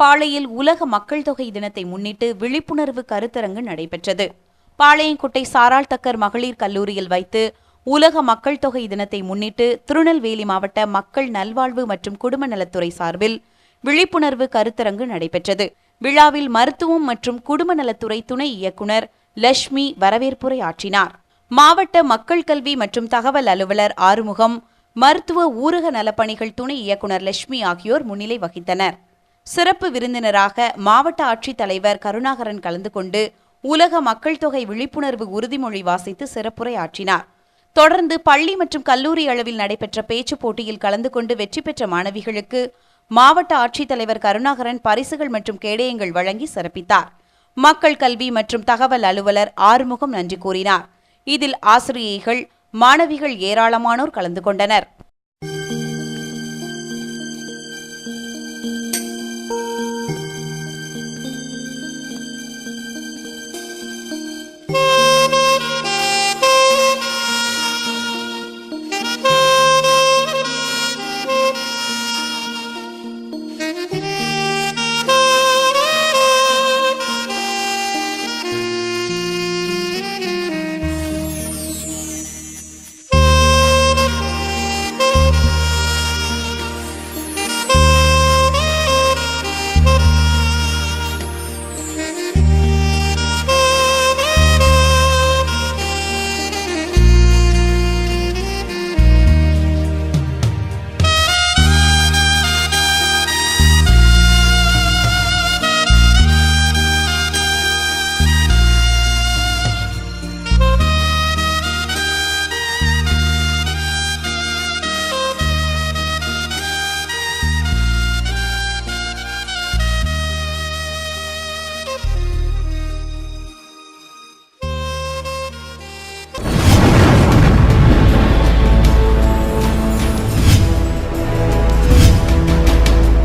பாளையில் உலக மக்கள் தொகை தினத்தை முன்னிட்டு விழிப்புணர்வு கருத்தரங்கு நடைபெற்றது. பாளையங்கோட்டை சாரால் தக்கர் மகளிர் கல்லூரியில் வைத்து உலக மக்கள் தொகை தினத்தை முன்னிட்டு திருநெல்வேலி மாவட்ட மக்கள் நல்வாழ்வு மற்றும் குடும்ப நலத்துறை சார்பில் விழிப்புணர்வு கருத்தரங்கு நடைபெற்றது. விழாவில் மருத்துவம் மற்றும் குடும்ப நலத்துறை துணை இயக்குனர் லட்சுமி வரவேற்புரை ஆற்றினார். மாவட்ட மக்கள் கல்வி மற்றும் தகவல் அலுவலர் ஆறுமுகம் மருத்துவ ஊரக நலப்பணிகள் துணை இயக்குனர் லட்சுமி ஆகியோர் முன்னிலை வகித்தனர். சிறப்பு விருந்தினராக மாவட்ட ஆட்சித்தலைவர் கருணாகரன் கலந்து கொண்டு உலக மக்கள் தொகை விழிப்புணர்வு உறுதிமொழி வாசித்து சிறப்புரை ஆற்றினார் தொடர்ந்து பள்ளி மற்றும் கல்லூரி அளவில் நடைபெற்ற பேச்சுப் போட்டியில் கலந்து கொண்டு வெற்றி பெற்ற மாணவிகளுக்கு மாவட்ட ஆட்சித்தலைவர் கருணாகரன் பரிசுகள் மற்றும் கேடயங்கள் வழங்கி சிறப்பித்தார். மக்கள் கல்வி மற்றும் தகவல் அலுவலர் ஆறுமுகம் நன்றி கூறினார். இதில் ஆசிரியைகள் மாணவிகள் ஏராளமானோர் கலந்து கொண்டனர்.